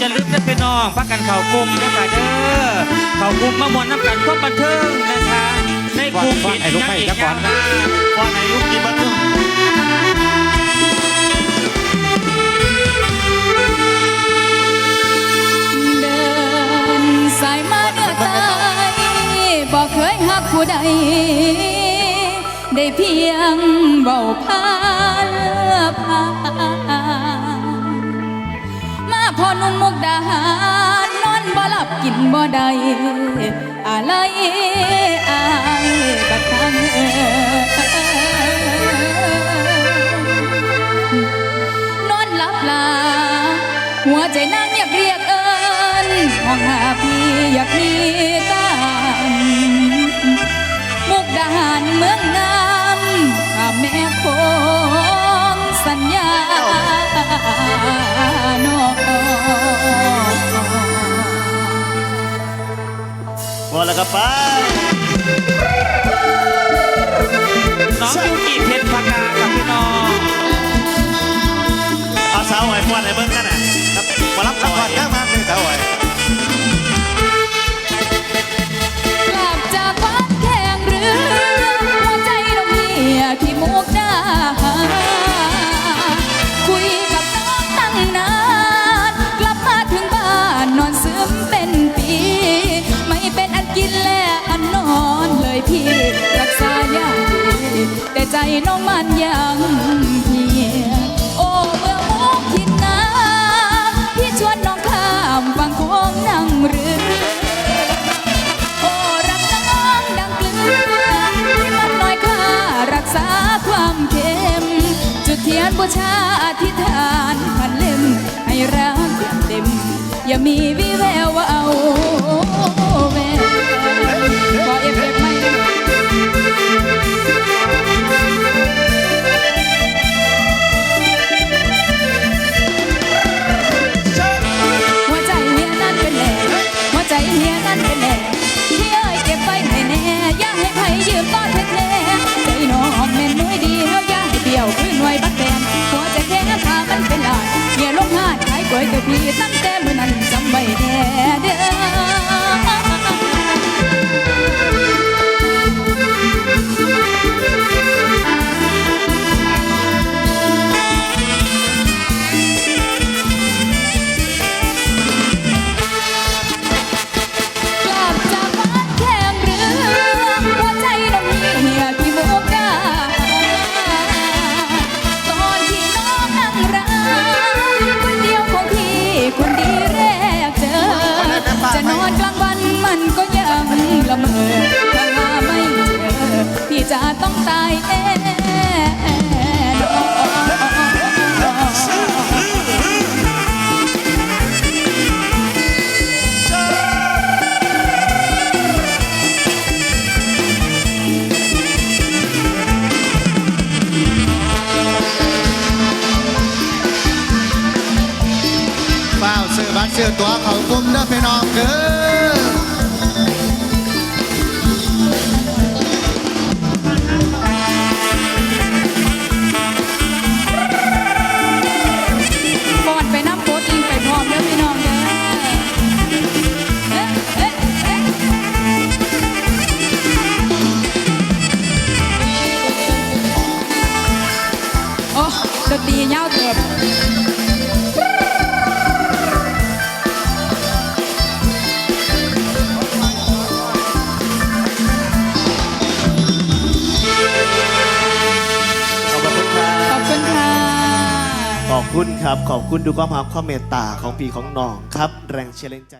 จะลืมนะพี่น้องพักกันเข่ากลุ่มนะคะเด้อเข่ากลุ่มมามวนน้ำกันควบบันเทิงนะคะ ในกลุ่มฟังอ้ลูกไผ่ซะก่อนนะก่อนอายุกี่บันทึกเดินสายมาเนื้อตายบอกเคยหักผู้ใด ได้เพียงเบาพาเลือพา พอนุ่มมุกดาหารนอนบ่หลับกินบ่ได้อะไรอายบัดทางเอ่นอนหลับลา หัวใจนางเรียกเรียกเอิญห้องหาพี่อยากมีตามมุกดาหารเมืองงา อแล้วก็ไป น้องยูกิเพชรพากกับ น้องมันยังเพียโอ้เมื่อมุกทินน้ำพี่ชวนน้องข้ามฝั่งโค้งนั่งเรือโอ้รักน้องดังเกลือที่มันน้อยค่ารักษาความเค็ม จุดเทียนบูชาอธิษฐานพันเล่มให้รักอย่างเต็ม อย่ามีวิแววว่าเอา ข จะต้องตายแน่นอนเฝ้าซื้อบัตรซื้อตั๋วเขากลุ่มเด้อพี่น้องเด้อ นตรียาวเกิบขอบคุณครัขอบบคุณค่ะ ขอบคุณครับ ขอบคุณดูความรักความเมตตาของพี่ของน้องครับ แรงเชียร์แรงใจ